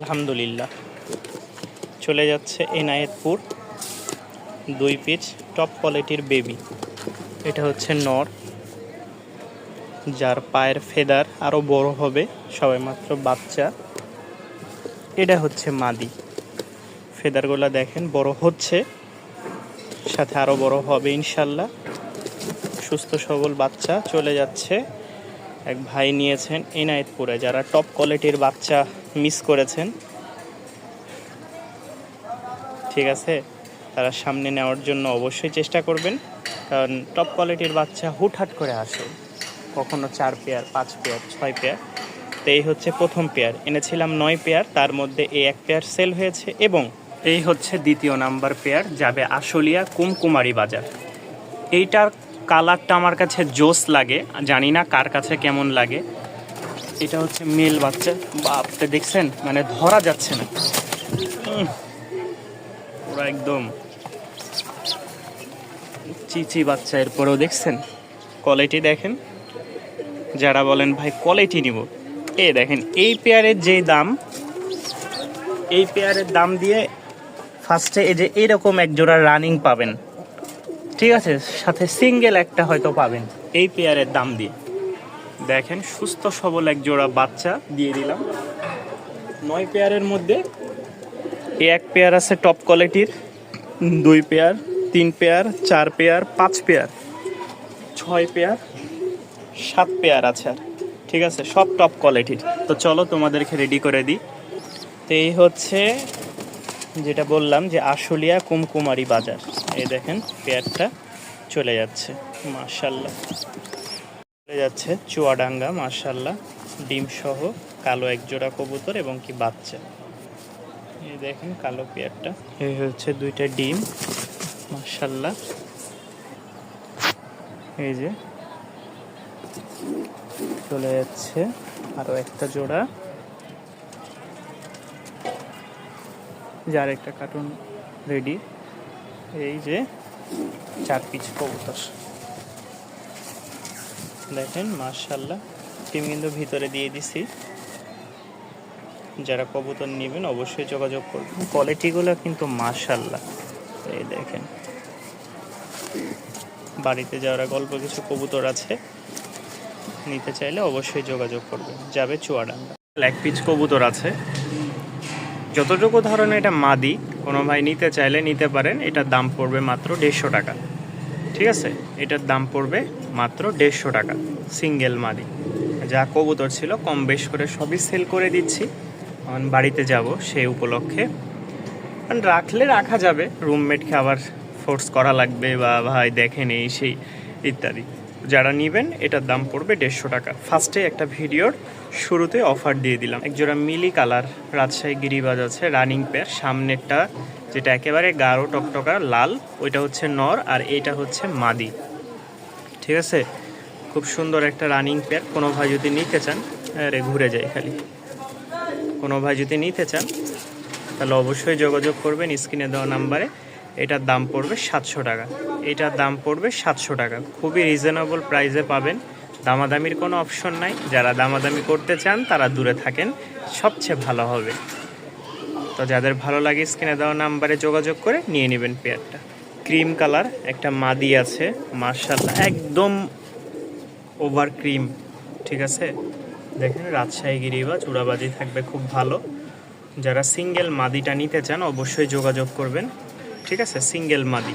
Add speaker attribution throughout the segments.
Speaker 1: আলহামদুলিল্লাহ। চলে যাচ্ছে এনায়েতপুর, দুই পিচ টপ কোয়ালিটির বেবি এটা হচ্ছে নর, যার পায়ের ফেদার আরও বড় হবে সবে মাত্র বাচ্চা। এটা হচ্ছে মাদি। ফেদারগুলো দেখেন, বড় হচ্ছে, সাথে আরও বড় হবে ইনশাল্লাহ। সুস্থ সবল বাচ্চা চলে যাচ্ছে। এক ভাই নিয়েছেন এনায়েতপুরে, যারা টপ কোয়ালিটির বাচ্চা মিস করেছেন। ঠিক আছে? তারা সামনে নেওয়ার জন্য অবশ্যই চেষ্টা করবেন, কারণ টপ কোয়ালিটির বাচ্চা হুটহাট করে আসে। কখনো চার পেয়ার পাঁচ পেয়ার ছয় পেয়ার তো এই হচ্ছে প্রথম পেয়ার এনেছিলাম নয় পেয়ার তার মধ্যে এই এক পেয়ার সেল হয়েছে এবং এই হচ্ছে দ্বিতীয় নাম্বার পেয়ার যাবে আশুলিয়া কুমকুমারি বাজার। এইটার কালারটা আমার কাছে জোস লাগে, জানি না কার কাছে কেমন লাগে। এটা হচ্ছে মেল বাচ্চা। বাপটা দেখছেন? মানে ধরা যাচ্ছে না। পুরো একদম। চিচি বাচ্চা এরপরেও দেখছেন? কোয়ালিটি দেখেন। যারা বলেন, ভাই, কোয়ালিটি নিব। এ দেখেন, এই পেয়ারের যে দাম, এই পেয়ারের দাম দিয়ে ফার্স্টে এই যে এইরকম এক জোড়া রানিং পাবেন। ঠিক আছে, সাথে সিঙ্গেল একটা হয়তো পাবেন। এই পেয়ারের দাম দিয়ে। দেখেন, সুস্থ সবল এক জোড়া বাচ্চা দিয়ে দিলাম। নয় পেয়ারের মধ্যে এক পেয়ার আছে টপ কোয়ালিটির দুই পেয়ার, তিন পেয়ার, চার পেয়ার, পাঁচ পেয়ার, ছয় পেয়ার, সাত পেয়ার আছে আর। ঠিক আছে, সব টপ কোয়ালিটির তো চলো তোমাদেরকে রেডি করে দিই। তো এই হচ্ছে যেটা বললাম যে আশুলিয়া কুমকুমারি বাজার। এই দেখেন, পেয়ারটা চলে যাচ্ছে মার্শাল্লাহ চলে যাচ্ছে চুয়াডাঙ্গা মার্শাল্লাহ ডিম সহ কালো এক জোড়া কবুতর এবং কি বাচ্চা। এই দেখেন কালো পেয়ারটা। এই হচ্ছে দুইটা ডিম মার্শাল্লাহ এই যে চলে যাচ্ছে আরও একটা জোড়া। যার একটা কার্টুন রেডি এই যে চার পিচ কবুতর। দেখেন মার্শাল্লাহ টিম কিন্তু ভিতরে দিয়ে দিছি। যারা কবুতর নেবেন অবশ্যই যোগাযোগ করবেন। কোয়ালিটিগুলো কিন্তু মার্শাল্লাহ এই দেখেন। বাড়িতে যারা গল্প কিছু কবুতর আছে। নিতে চাইলে অবশ্যই যোগাযোগ করবেন। যাবে চুয়াডাঙ্গা। এক পিচ কবুতর আছে। যতটুকু ধরনের এটা মাদি, কোনো ভাই নিতে চাইলে নিতে পারেন, এটার দাম পড়বে মাত্র দেড়শো টাকা। ঠিক আছে? এটার দাম পড়বে মাত্র দেড়শো টাকা, সিঙ্গেল মাদি। যা কবুতর ছিল, কম বেশ করে সবই সেল করে দিচ্ছি। এখন বাড়িতে যাব সেই উপলক্ষে। কারণ রাখলে রাখা যাবে, রুমমেটকে আবার ফোর্স করা লাগবে বা ভাই দেখেন এই সেই ইত্যাদি। যারা নেবেন, এটার দাম পড়বে দেড়শো টাকা। ফার্স্টে একটা ভিডিওর শুরুতে অফার দিয়ে দিলাম। একজোড়া মিলি কালার, রাজশাহী গিরিবাজ আছে, রানিং পেয়ার। সামনেরটা যেটা একেবারে গাঢ়, টকটকা, লাল, ওইটা হচ্ছে নর আর এটা হচ্ছে মাদি। ঠিক আছে? খুব সুন্দর একটা রানিং পেয়ার। কোনো ভাই যদি নিতে চান, আরে ঘুরে যায় খালি। কোনো ভাই যদি নিতে চান, তাহলে অবশ্যই যোগাযোগ করবেন স্ক্রিনে দেওয়া নাম্বারে। এটার দাম পড়বে সাতশো টাকা। এটার দাম পড়বে সাতশো টাকা। খুবই রিজনেবল প্রাইসে পাবেন। দামাদামির কোনো অপশন নাই। যারা দামাদামি করতে চান, তারা দূরে থাকেন। সবচেয়ে ভালো হবে। তো যাদের ভালো লাগে স্ক্রিনে দেওয়া নাম্বারে যোগাযোগ করে নিয়ে নেবেন পেয়ারটা ক্রিম কালার, একটা মাদি আছে। মার্শাল্লাহ একদম ওভার ক্রিম ঠিক আছে? দেখেন, রাজশাহী গিরিবা চূড়াবাজি থাকবে খুব ভালো। যারা সিঙ্গেল মাদিটা নিতে চান, অবশ্যই যোগাযোগ করবেন। ঠিক আছে? সিঙ্গেল মাদি।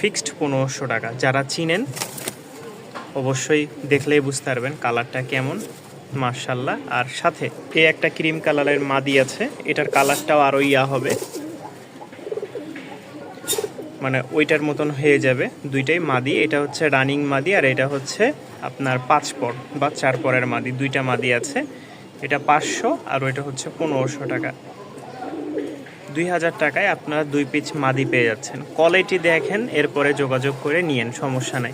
Speaker 1: ফিক্সড পনেরোশো টাকা। যারা চিনেন, অবশ্যই দেখলেই বুঝতে পারবেন কালারটা কেমন। মার্শাল্লাহ আর সাথে এই একটা ক্রিম কালারের মাদি আছে। এটার কালারটাও আরও ইয়া হবে। মানে ওইটার মতন হয়ে যাবে দুইটাই মাদি। এটা হচ্ছে রানিং মাদি আর এটা হচ্ছে আপনার পাঁচ পর বা চার পরের মাদি। দুইটা মাদি আছে। এটা পাঁচশো আর ওইটা হচ্ছে পনেরোশো টাকা। দুই হাজার টাকায় আপনারা দুই পিচ মাদি পেয়ে যাচ্ছেন। কোয়ালিটি দেখেন, এরপরে যোগাযোগ করে নিয়েন, সমস্যা নাই।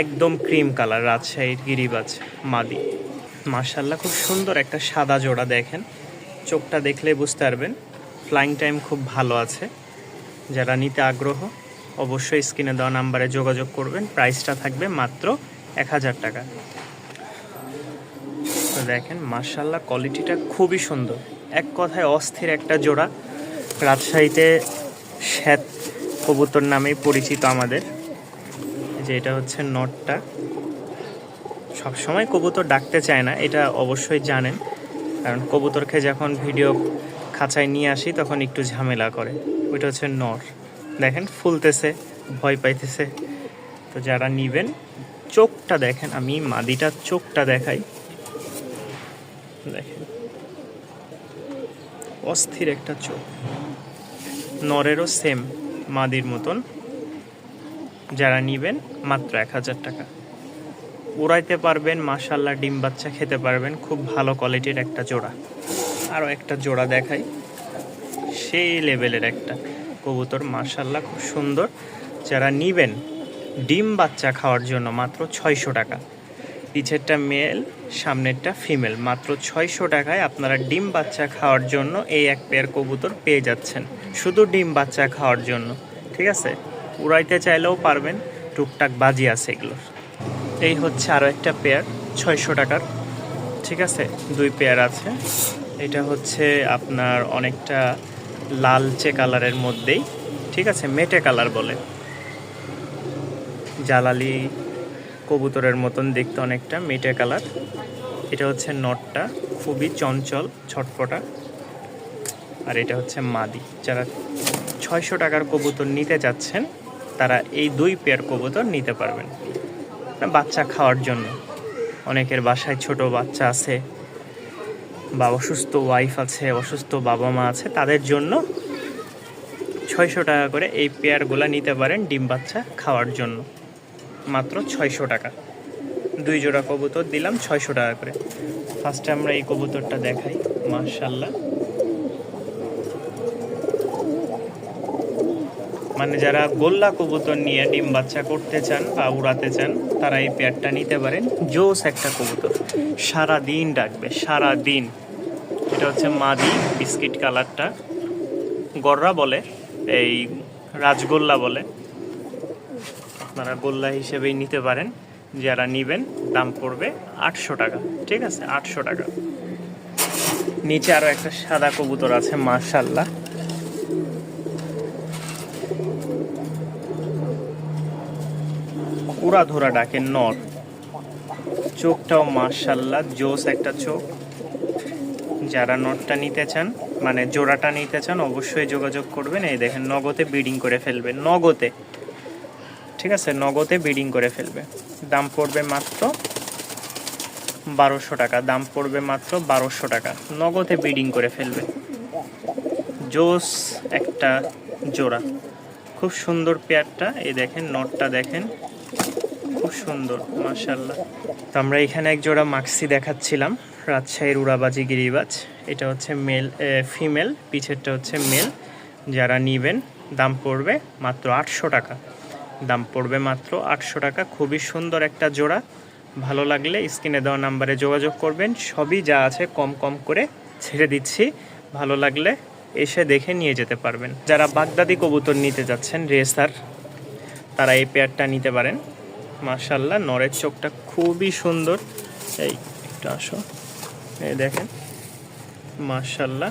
Speaker 1: একদম ক্রিম কালার রাজশাহীর গিরিবাজ মাদি। মার্শাল্লাহ খুব সুন্দর একটা সাদা জোড়া দেখেন। চোখটা দেখলে বুঝতে পারবেন ফ্লাইং টাইম খুব ভালো আছে। যারা নিতে আগ্রহ, অবশ্যই স্ক্রিনে দেওয়া নাম্বারে যোগাযোগ করবেন। প্রাইসটা থাকবে মাত্র এক হাজার টাকা। দেখেন মার্শাল্লাহ কোয়ালিটিটা খুবই সুন্দর। এক কথায় অস্থির একটা জোড়া। রাজশাহীতে শ্যাত কবুতর নামেই পরিচিত আমাদের। যে এটা হচ্ছে নটটা। সবসময় কবুতর ডাকতে চায় না, এটা অবশ্যই জানেন। কারণ কবুতরকে যখন ভিডিও খাঁচায় নিয়ে আসি, তখন একটু ঝামেলা করে। ওইটা হচ্ছে নর। দেখেন, ফুলতেছে, ভয় পাইতেছে। তো যারা নিবেন, চোখটা দেখেন। আমি মাদিটার চোখটা দেখাই। দেখেন। অস্থির একটা চোখ। নরেরও সেম মাদির মতন। যারা নিবেন মাত্র এক হাজার টাকা। উড়াইতে পারবেন মাশাল্লাহ ডিম বাচ্চা খেতে পারবেন, খুব ভালো কোয়ালিটির একটা জোড়া। আরও একটা জোড়া দেখাই। সেই লেভেলের একটা কবুতর মাশাল্লাহ খুব সুন্দর। যারা নিবেন, ডিম বাচ্চা খাওয়ার জন্য মাত্র ছয়শো টাকা। পিছেরটা মেল, সামনেরটা ফিমেল। মাত্র ছয়শো টাকায় আপনারা ডিম বাচ্চা খাওয়ার জন্য এই এক পেয়ার কবুতর পেয়ে যাচ্ছেন। শুধু ডিম বাচ্চা খাওয়ার জন্য, ঠিক আছে? উড়াইতে চাইলেও পারবেন, টুকটাক বাজি আছে এগুলোর। এই হচ্ছে আরও একটা পেয়ার, ছয়শো টাকার, ঠিক আছে? দুই পেয়ার আছে। এটা হচ্ছে আপনার অনেকটা লালচে কালারের মধ্যেই, ঠিক আছে? মেটে কালার বলে। জালালি কবুতরের মতন দেখতে অনেকটা, মেটে কালার। এটা হচ্ছে নটটা, খুবই চঞ্চল, ছটফটা। আর এটা হচ্ছে মাদি। যারা ছয়শো টাকার কবুতর নিতে চাচ্ছেন তারা এই দুই পেয়ার কবুতর নিতে পারবেন। বাচ্চা খাওয়ার জন্য। অনেকের বাসায় ছোট বাচ্চা আছে, বা অসুস্থ ওয়াইফ আছে, অসুস্থ বাবা মা আছে, তাদের জন্য ছয়শো টাকা করে এই পেয়ারগুলো নিতে পারেন ডিম বাচ্চা খাওয়ার জন্য। মাত্র ছয়শো টাকা। দুই জোড়া কবুতর দিলাম ছয়শো টাকা করে। ফার্স্টে আমরা এই কবুতরটা দেখাই মার্শাল্লাহ মানে যারা গোল্লা কবুতর নিয়ে ডিম বাচ্চা করতে চান বা উড়াতে চান, তারা এই পেয়ারটা নিতে পারেন। জোস একটা কবুতর। সারা দিন ডাকবে সারা দিন এটা হচ্ছে মাদি বিস্কিট কালারটা। গররা বলে, এই রাজগোল্লা বলে। আপনারা গোল্লা হিসেবেই নিতে পারেন। যারা নিবেন, দাম পড়বে আটশো টাকা। ঠিক আছে? আটশো টাকা। নিচে আরও একটা সাদা কবুতর আছে মার্শাল্লাহ পুরা ধরা ডাকে নর। চোখটাও মার্শাল্লাহ জোস একটা চোখ। যারা নটটা নিতে চান মানে জোড়াটা নিতে চান, অবশ্যই যোগাযোগ করবেন। এই দেখেন, নগদে বিডিং করে ফেলবেন। নগদে। ঠিক আছে? নগদে বিডিং করে ফেলবে। দাম পড়বে মাত্র বারোশো টাকা। দাম পড়বে মাত্র বারোশো টাকা। নগদে বিডিং করে ফেলবে। জোস একটা জোড়া। খুব সুন্দর পেয়ারটা। এই দেখেন, নটটা দেখেন। খুব সুন্দর মাশাল্লাহ তো আমরা এখানে এক জোড়া মাক্সি দেখাচ্ছিলাম, রাজশাহীর উড়াবাজি গিরিবাজ। এটা হচ্ছে মেল ফিমেল পিছেরটা হচ্ছে মেল। যারা নিবেন, দাম পড়বে মাত্র আটশো টাকা। দাম পড়বে মাত্র আটশো টাকা। খুবই সুন্দর একটা জোড়া। ভালো লাগলে স্ক্রিনে দেওয়া নাম্বারে যোগাযোগ করবেন। সবই যা আছে কম কম করে ছেড়ে দিচ্ছি। ভালো লাগলে এসে দেখে নিয়ে যেতে পারবেন। যারা বাগদাদি কবুতর নিতে যাচ্ছেন, রেসার, তারা এই পেয়ারটা নিতে পারেন। মাশাল্লাহ নরের চোখটা খুবই সুন্দর। এই, একটু আসো। এই দেখেন। মাশাল্লাহ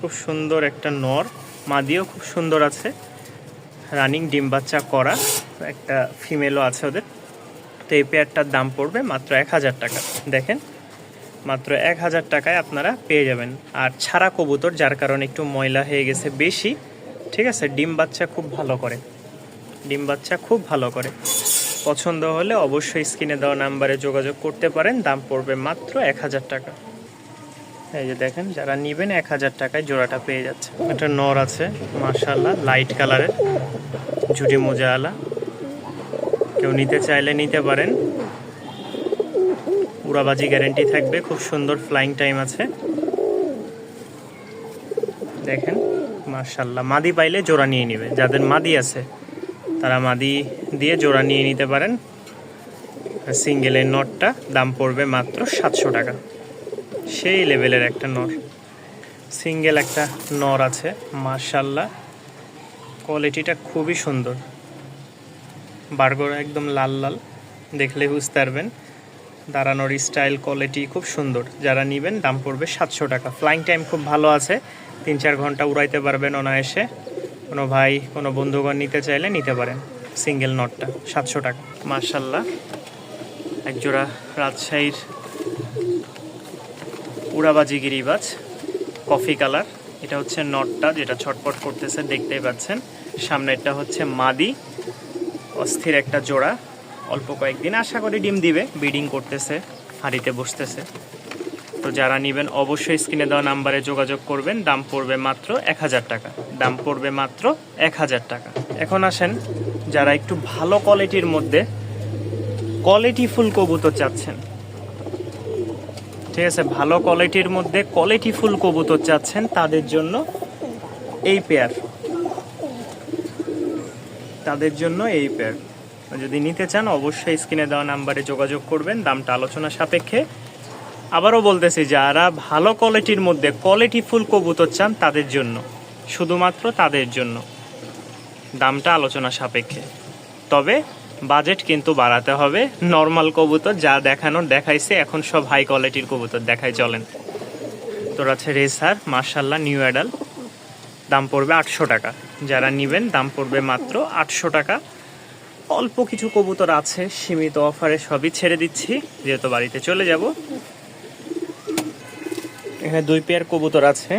Speaker 1: খুব সুন্দর একটা নর। মাদিও খুব সুন্দর আছে। রানিং ডিম বাচ্চা করা একটা ফিমেলও আছে ওদের। তো এই পেয়ারটার দাম পড়বে মাত্র এক হাজার টাকা। দেখেন, মাত্র এক হাজার টাকায় আপনারা পেয়ে যাবেন। আর ছাড়া কবুতর, যার কারণে একটু ময়লা হয়ে গেছে বেশি, ঠিক আছে, ডিম বাচ্চা খুব ভালো করে। ডিম বাচ্চা খুব ভালো করে। পছন্দ হলে অবশ্যই স্ক্রিনে দেওয়া নাম্বারে যোগাযোগ করতে পারেন। দাম পড়বে মাত্র এক হাজার টাকা। এই যে দেখেন, যারা নিবেন এক হাজার টাকায় জোড়াটা পেয়ে যাচ্ছে একটা নর আছে মার্শাল্লাহ লাইট কালারের ঝুটি মোজাওয়ালা কেউ নিতে চাইলে নিতে পারেন। উড়াবাজি গ্যারেন্টি থাকবে, খুব সুন্দর ফ্লাইং টাইম আছে। দেখেন মার্শাল্লাহ মাদি পাইলে জোড়া নিয়ে নিবে। যাদের মাদি আছে, তারা মাদি দিয়ে জোড়া নিয়ে নিতে পারেন। সিঙ্গেলের নটটা দাম পড়বে মাত্র সাতশো টাকা। সেই লেভেলের একটা নর। সিঙ্গেল একটা নর আছে মার্শাল্লাহ কোয়ালিটিটা খুবই সুন্দর। বার্গর একদম লাল লাল, দেখলে বুঝতে পারবেন। দাঁড়ানোর স্টাইল, কোয়ালিটি খুব সুন্দর। যারা নেবেন, দাম পড়বে সাতশো টাকা। ফ্লাইং টাইম খুব ভালো আছে। তিন চার ঘণ্টা উড়াইতে পারবেন অনায়াসে। কোনো ভাই, কোনো বন্ধুগণ নিতে চাইলে নিতে পারেন সিঙ্গেল নটটা সাতশো টাকা। মার্শাল্লাহ একজোড়া রাজশাহীর উড়াবাজি গিরিবাজ কফি কালার এটা হচ্ছে নটটা যেটা ছটপট করতেছে দেখতেই পাচ্ছেন। সামনেরটা হচ্ছে মাদি, অস্থির একটা জোড়া, অল্প কয়েকদিন আশা করি ডিম দিবে, ব্রিডিং করতেছে, হাঁড়িতে বসতেছে। তো যারা নেবেন অবশ্যই স্ক্রিনে দেওয়া নাম্বারে যোগাযোগ করবেন, দাম পড়বে মাত্র এক হাজার টাকা। দাম পড়বে মাত্র এক হাজার টাকা। এখন আসেন, যারা একটু ভালো কোয়ালিটির মধ্যে কোয়ালিটি ফুল কবুতর চাচ্ছেন। ঠিক আছে, ভালো কোয়ালিটির মধ্যে কোয়ালিটি ফুল কবুতর চাচ্ছেন তাদের জন্য এই পেয়ার তাদের জন্য এই পেয়ার যদি নিতে চান, অবশ্যই স্ক্রিনে দেওয়া নাম্বারে যোগাযোগ করবেন, দামটা আলোচনা সাপেক্ষে। আবারও বলতেছি, যারা ভালো কোয়ালিটির মধ্যে কোয়ালিটি ফুল কবুতর চান তাদের জন্য, শুধুমাত্র তাদের জন্য। দামটা আলোচনা সাপেক্ষে। তবে বাজেট কিন্তু বাড়াতে হবে। নর্মাল কবুতর যা দেখানোর দেখাইছে, এখন সব হাই কোয়ালিটির কবুতর দেখাই চলেন। তোর আছে রেসার মার্শাল্লাহ নিউ অ্যাডাল দাম পড়বে আটশো টাকা। যারা নেবেন, দাম পড়বে মাত্র আটশো টাকা। অল্প কিছু কবুতর আছে, সীমিত অফারে সবই ছেড়ে দিচ্ছি। যেহেতু বাড়িতে চলে যাব। এখানে দুই পেয়ার কবুতর আছে।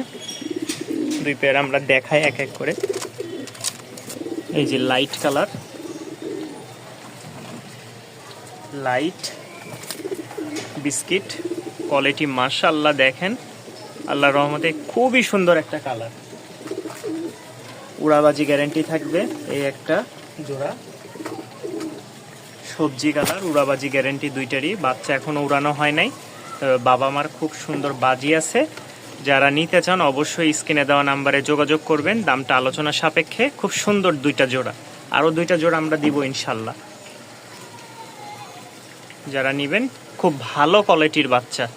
Speaker 1: দুই পেয়ার আমরা দেখাই এক এক করে। এই যে light colour light, biscuit, quality মাশাল্লাহ দেখেন। আল্লাহ রহমতে খুবই সুন্দর একটা কালার। উড়াবাজি গ্যারেন্টি থাকবে এই একটা জোড়া। সবজি কালার, উড়াবাজি গ্যারেন্টি দুইটারই। বাচ্চা এখনও উড়ানো হয় নাই। বাবা মার খুব সুন্দর বাজি আছে। যারা নিতে চান অবশ্যই স্ক্রিনে দেওয়া নাম্বারে যোগাযোগ করবেন। দামটা আলোচনা সাপেক্ষে। খুব সুন্দর দুইটা জোড়া। আরও দুইটা জোড়া আমরা দিব ইনশাল্লাহ যারা নেবেন, খুব ভালো কোয়ালিটির বাচ্চা।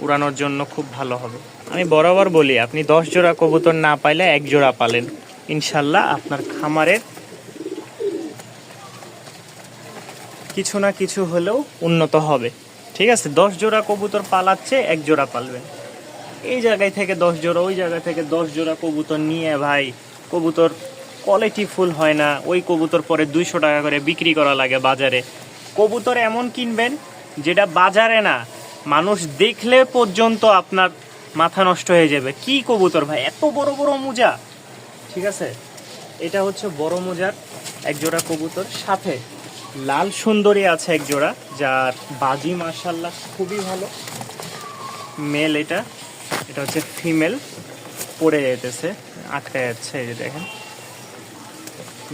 Speaker 1: উড়ানোর জন্য খুব ভালো হবে। আমি বরাবর বলি, আপনি দশ জোড়া কবুতর না পাইলে এক জোড়া পালেন। ইনশাল্লাহ আপনার খামারের কিছু না কিছু হলেও উন্নত হবে। ঠিক আছে? দশ জোড়া কবুতর পালাচ্ছে, এক জোড়া পালবেন। এই জায়গায় থেকে দশ জোড়া, ওই জায়গা থেকে দশ জোড়া কবুতর নিয়ে ভাই, কবুতর কোয়ালিটি ফুল হয় না। ওই কবুতর পরে দুইশো টাকা করে বিক্রি করা লাগে বাজারে। কবুতর এমন কিনবেন যেটা বাজারে না, মানুষ দেখলে পর্যন্ত আপনার মাথা নষ্ট হয়ে যাবে। কি কবুতর ভাই? এত বড় বড় মোজা। ঠিক আছে? এটা হচ্ছে বড় মোজার এক জোড়া কবুতর। সাথে লাল সুন্দরী আছে এক জোড়া যার বাজি মার্শাল্লাহ খুবই ভালো। মেল এটা। এটা হচ্ছে ফিমেল। পড়ে যেতেছে আটকে যাচ্ছে, এই যে দেখেন।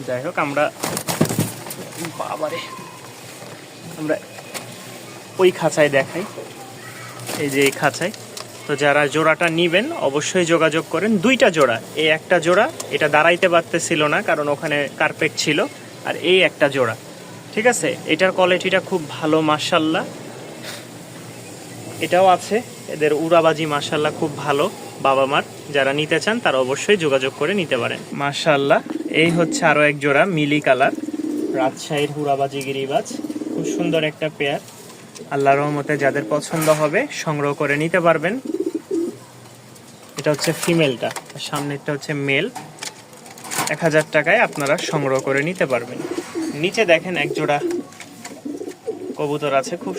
Speaker 1: যাই হোক, আমরা বাবারে। আমরা ওই খাঁচায় দেখাই। এই যে এই খাঁচায়। তো যারা জোড়াটা নিবেন, অবশ্যই যোগাযোগ করেন। দুইটা জোড়া। এই একটা জোড়া, এটা দাঁড়াইতে পারতেছিল না, কারণ ওখানে কার্পেট ছিল। আর এই একটা জোড়া। ঠিক আছে? এটার কোয়ালিটিটা খুব ভালো মার্শাল্লাহ এটাও আছে। এদের উড়াবাজি মার্শাল্লাহ খুব ভালো বাবা মার যারা নিতে চান, তারা অবশ্যই যোগাযোগ করে নিতে পারেন। মার্শাল্লাহ এই হচ্ছে আরও এক জোড়া, মিলি কালার। রাজশাহীর উড়াবাজি গিরিবাজ। খুব সুন্দর একটা পেয়ার আল্লাহ রহমতে যাদের পছন্দ হবে, সংগ্রহ করে নিতে পারবেন। এটা হচ্ছে ফিমেলটা সামনেরটা হচ্ছে মেল এক হাজার টাকায় আপনারা সংগ্রহ করে নিতে পারবেন। নিচে দেখেন এক জোড়া কবুতর আছে, খুব